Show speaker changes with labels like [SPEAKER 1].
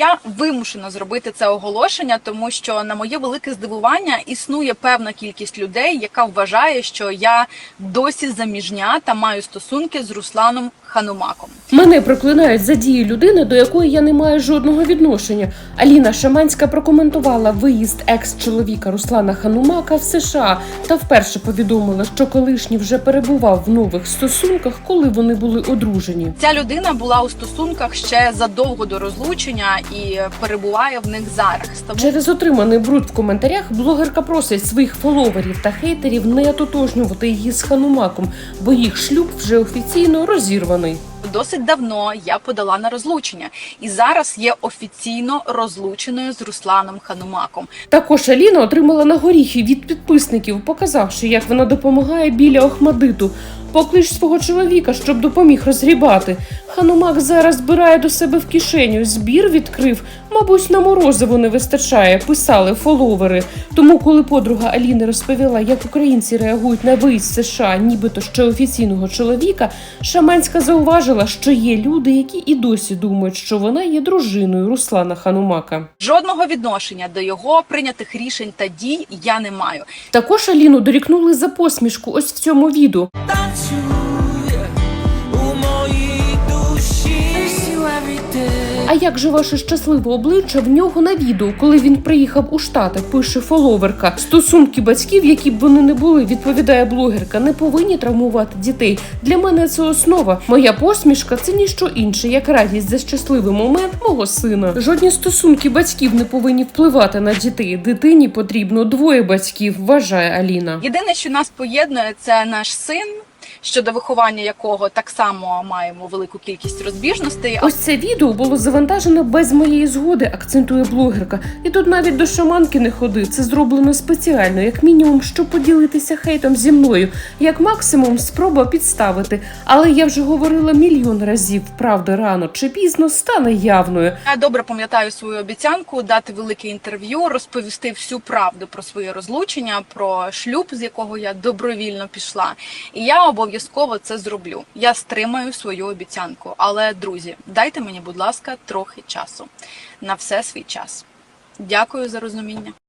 [SPEAKER 1] Я вимушена зробити це оголошення, тому що на моє велике здивування існує певна кількість людей, яка вважає, що я досі заміжня та маю стосунки з Русланом Ханумаком.
[SPEAKER 2] Мене проклинають за дії людини, до якої я не маю жодного відношення. Аліна Шаманська прокоментувала виїзд екс-чоловіка Руслана Ханумака в США та вперше повідомила, що колишній вже перебував в нових стосунках, коли вони були одружені.
[SPEAKER 1] Ця людина була у стосунках ще задовго до розлучення і перебуває в них зараз. Тому
[SPEAKER 2] Через отриманий бруд в коментарях блогерка просить своїх фоловерів та хейтерів не ототожнювати її з Ханумаком, бо їх шлюб вже офіційно розірваний.
[SPEAKER 1] досить давно я подала на розлучення, і зараз є офіційно розлученою з Русланом Ханумаком.
[SPEAKER 2] Також Аліна отримала на горіхи від підписників, показавши, як вона допомагає біля Охмадиту. Поклич свого чоловіка, щоб допоміг розгрібати. Ханумак зараз збирає до себе в кишеню. Збір відкрив. Мабуть, на морозиво не вистачає, писали фоловери. Тому, коли подруга Аліни розповіла, як українці реагують на виїзд США, нібито ще офіційного чоловіка, Шаманська зауважила, що є люди, які і досі думають, що вона є дружиною Руслана Ханумака.
[SPEAKER 1] Жодного відношення до його прийнятих рішень та дій я не маю.
[SPEAKER 2] Також Аліну дорікнули за посмішку ось в цьому відео. А як же ваше щасливе обличчя в нього на відео, коли він приїхав у Штати, пише фоловерка. Стосунки батьків, які б вони не були, відповідає блогерка, не повинні травмувати дітей. Для мене це основа. Моя посмішка це ніщо інше, як радість за щасливий момент мого сина. Жодні стосунки батьків не повинні впливати на дітей. Дитині потрібно двоє батьків, вважає Аліна.
[SPEAKER 1] Єдине, що нас поєднує, це наш син. Щодо виховання якого так само маємо велику кількість розбіжностей.
[SPEAKER 2] Ось це відео було завантажено без моєї згоди, акцентує блогерка. І тут навіть до шаманки не ходи. Це зроблено спеціально, як мінімум, щоб поділитися хейтом зі мною, як максимум спроба підставити. Але я вже говорила мільйон разів, правда, рано чи пізно стане явною.
[SPEAKER 1] Я добре пам'ятаю свою обіцянку дати велике інтерв'ю, розповісти всю правду про своє розлучення, про шлюб, з якого я добровільно пішла. І я обов'язково це зроблю. Я стримаю свою обіцянку. Але друзі, дайте мені, будь ласка, трохи часу на все свій час. Дякую за розуміння.